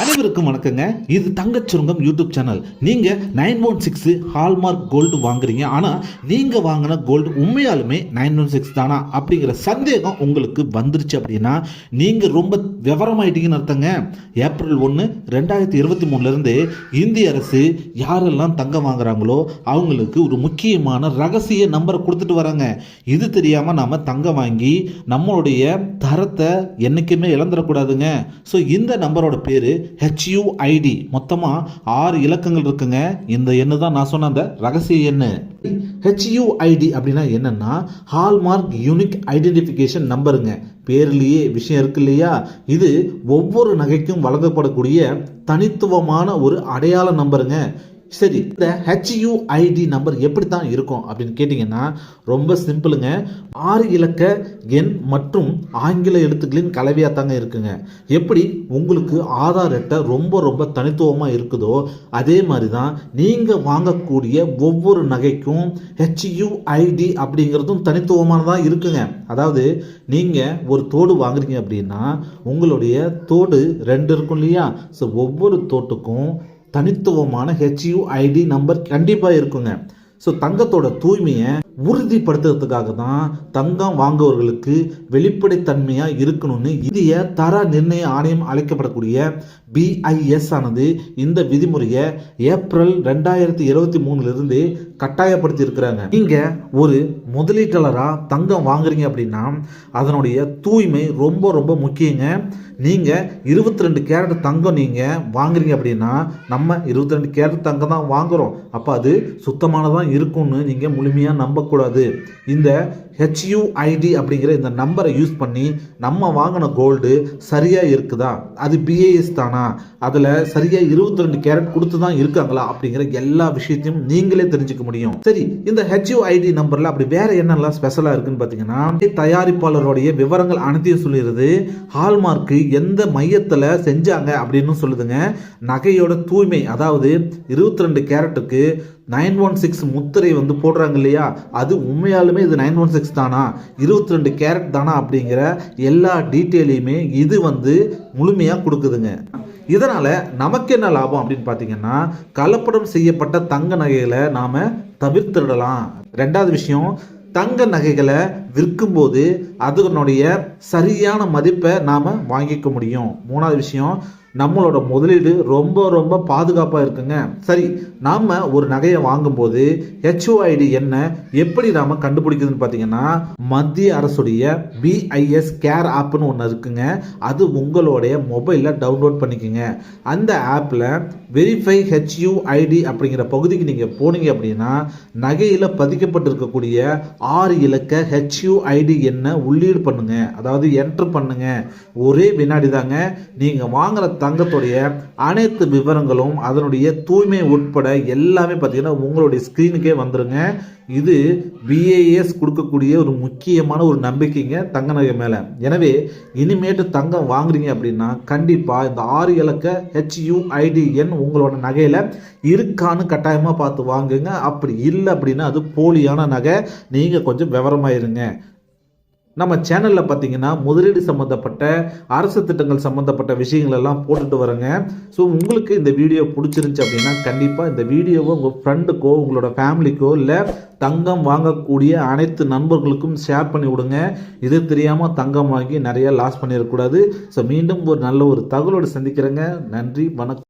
அனைவருக்கும் வணக்கங்க. இது தங்கச்சுருங்கம் யூடியூப் சேனல் நீங்க nine one six hallmark gold வாங்குறீங்க. ஆனா நீங்க வாங்கின கோல்டு உண்மையாலுமே நைன் ஒன் சிக்ஸ் தானா? அப்படிங்கிற சந்தேகம் உங்களுக்கு வந்துருச்சு அப்படின்னா நீங்க ரொம்ப விவரமாயிட்டீங்கன்னு அர்த்தங்க. ஏப்ரல் ஒன்று ரெண்டாயிரத்தி இருபத்தி மூணுலேருந்து இந்திய அரசு யாரெல்லாம் தங்கம் வாங்குறாங்களோ அவங்களுக்கு ஒரு முக்கியமான ரகசிய நம்பரை கொடுத்துட்டு வராங்க. இது தெரியாம நாம தங்கம் வாங்கி நம்மளுடைய தரத்தை என்னைக்குமே இழந்துடக்கூடாதுங்க. ஸோ இந்த நம்பரோட பேர் ஹெச்யூஐடி மொத்தமாக ஆறு இலக்கங்கள் இருக்குங்க. இந்த எண்ணு தான் நான் சொன்ன அந்த ரகசிய எண்ணு. ஹெச்யூஐடி அப்படின்னா என்னன்னா ஹால்மார்க் யூனிக் ஐடென்டிஃபிகேஷன் நம்பருங்க பேர்லேயே விஷயம் இருக்கு இல்லையா? இது ஒவ்வொரு நகைக்கும் வழங்கப்படக்கூடிய தனித்துவமான ஒரு அடையாள நம்பருங்க சரி இந்த ஹெச்யூஐடி நம்பர் எப்படி தான் இருக்கும் அப்படின்னு கேட்டிங்கன்னா ரொம்ப சிம்பிளுங்க. ஆறு இலக்க எண் மற்றும் ஆங்கில எழுத்துக்களின் கலவையாக தாங்க இருக்குங்க. எப்படி உங்களுக்கு ஆதார் அட்டை ரொம்ப ரொம்ப தனித்துவமாக இருக்குதோ அதே மாதிரி தான் நீங்கள் வாங்கக்கூடிய ஒவ்வொரு நகைக்கும் ஹெச்யூஐடி அப்படிங்கிறதும் தனித்துவமானதாக இருக்குங்க. அதாவது நீங்கள் ஒரு தோடு வாங்குறீங்க அப்படின்னா உங்களுடைய தோடு ரெண்டு இருக்கும் இல்லையா? ஸோ ஒவ்வொரு தோட்டுக்கும் தனித்துவமான ஹெச்யூஐடி நம்பர் கண்டிப்பாக இருக்குங்க. ஸோ தங்கத்தோட தூய்மையை உறுதிப்படுத்துறதுக்காக தான் தங்கம் வாங்குவவர்களுக்கு வெளிப்படைத்தன்மையாக இருக்கணும்னு இந்திய தர நிர்ணய ஆணையம் அழைக்கப்படக்கூடிய பிஐஎஸ் ஆனது இந்த விதிமுறையை ஏப்ரல் ரெண்டாயிரத்தி இருபத்தி மூணுலேருந்து கட்டாயப்படுத்தி இருக்கிறாங்க நீங்கள் ஒரு முதலீட்டாளராக தங்கம் வாங்குறீங்க அப்படின்னா அதனுடைய தூய்மை ரொம்ப ரொம்ப முக்கியங்க. நீங்கள் இருபத்தி ரெண்டு கேரட் தங்கம் நீங்கள் வாங்குறீங்க அப்படின்னா நம்ம இருபத்தி ரெண்டு கேரட் தங்கம் தான் வாங்குகிறோம் அப்போ அது சுத்தமானதாக இருக்கும்னு நீங்கள் முழுமையாக போகக்கூடாது இந்த ஹெச்யூஐடி அப்படிங்கிற இந்த நம்பரை யூஸ் பண்ணி நம்ம வாங்கின கோல்டு சரியாக இருக்குதா? அது பிஏஎஸ் தானா? அதில் சரியாக இருபத்தி ரெண்டு கேரட் கொடுத்து தான் இருக்காங்களா? அப்படிங்கிற எல்லா விஷயத்தையும் நீங்களே தெரிஞ்சுக்க முடியும். சரி இந்த ஹெச்யூஐடி நம்பரில் அப்படி வேற என்னெல்லாம் ஸ்பெஷலாக இருக்குன்னு பார்த்தீங்கன்னா தயாரிப்பாளருடைய விவரங்கள் அனைத்தையும் சொல்லிடுது ஹால்மார்க்கு எந்த மையத்தில் செஞ்சாங்க அப்படின்னு சொல்லுதுங்க. நகையோட தூய்மை அதாவது இருபத்தி ரெண்டு கேரட்டுக்கு நைன் ஒன் சிக்ஸ் முத்திரை வந்து போடுறாங்க இல்லையா? அது உண்மையாலுமே இது நைன் ஒன் சிக்ஸ் தானா? இருபத்தி ரெண்டு கேரட் தானா அப்படிங்கிற எல்லா டீட்டெயிலையுமே இது வந்து முழுமையாக கொடுக்குதுங்க. இதனால் நமக்கு என்ன லாபம் அப்படின்னு பார்த்தீங்கன்னா கலப்படம் செய்யப்பட்ட தங்க நகைகளை நாம் தவிர்த்திடலாம். ரெண்டாவது விஷயம் தங்க நகைகளை விற்கும்போது அதனுடைய சரியான மதிப்பை நாம் வாங்கிக்க முடியும். மூணாவது விஷயம் நம்மளோட முதலீடு ரொம்ப ரொம்ப பாதுகாப்பாக இருக்குங்க. சரி நாம் ஒரு நகையை வாங்கும்போது ஹெச்ஓஐடி என்ன எப்படி நாம் கண்டுபிடிக்குதுன்னு பார்த்தீங்கன்னா மத்திய அரசுடைய பிஐஎஸ் கேர் ஆப்னு ஒன்று இருக்குங்க. அது உங்களுடைய மொபைலில் டவுன்லோட் பண்ணிக்கோங்க. அந்த ஆப்பில் வெரிஃபை ஹெச்யூஐடி அப்படிங்கிற பகுதிக்கு நீங்கள் போனீங்க அப்படின்னா நகையில் பதிக்கப்பட்டிருக்கக்கூடிய ஆறு இலக்க ஹெச்யூஐடி என்ன உள்ளீடு பண்ணுங்க. அதாவது என்ட்ரு பண்ணுங்க. ஒரே வினாடி தாங்க. நீங்கள் வாங்குற தங்கத்துடைய அனைத்து விவரங்களும் அதனுடைய தூய்மை உட்பட எல்லாமே பார்த்தீங்கன்னா உங்களுடைய ஸ்க்ரீனுக்கே வந்துருங்க. இது பிஏஎஸ் கொடுக்கக்கூடிய ஒரு முக்கியமான ஒரு நம்பிக்கைங்க தங்க நகை மேலே. எனவே இனிமேட்டு தங்கம் வாங்குறீங்க அப்படின்னா கண்டிப்பாக இந்த ஆறு இலக்க ஹெச்யூஐடிஎன் உங்களோட நகையில் இருக்கான்னு கட்டாயமாக பார்த்து வாங்குங்க. அப்படி இல்லை அப்படின்னா அது போலியான நகை. நீங்கள் கொஞ்சம் விவரமாயிருங்க நம்ம சேனலில் பார்த்தீங்கன்னா முதலீடு சம்மந்தப்பட்ட அரசு திட்டங்கள் சம்மந்தப்பட்ட விஷயங்கள் எல்லாம் போட்டுட்டு வரேங்க. ஸோ உங்களுக்கு இந்த வீடியோ பிடிச்சிருந்துச்சு அப்படின்னா கண்டிப்பாக இந்த வீடியோவை உங்கள் ஃப்ரெண்டுக்கோ உங்களோட ஃபேமிலிக்கோ இல்லை தங்கம் வாங்கக்கூடிய அனைத்து நண்பர்களுக்கும் ஷேர் பண்ணி விடுங்க. இது தெரியாமல் தங்கம் வாங்கி நிறையா லாஸ் பண்ணிடக்கூடாது. ஸோ மீண்டும் ஒரு நல்ல ஒரு தகவலோடு சந்திக்கிறேங்க. நன்றி வணக்கம்.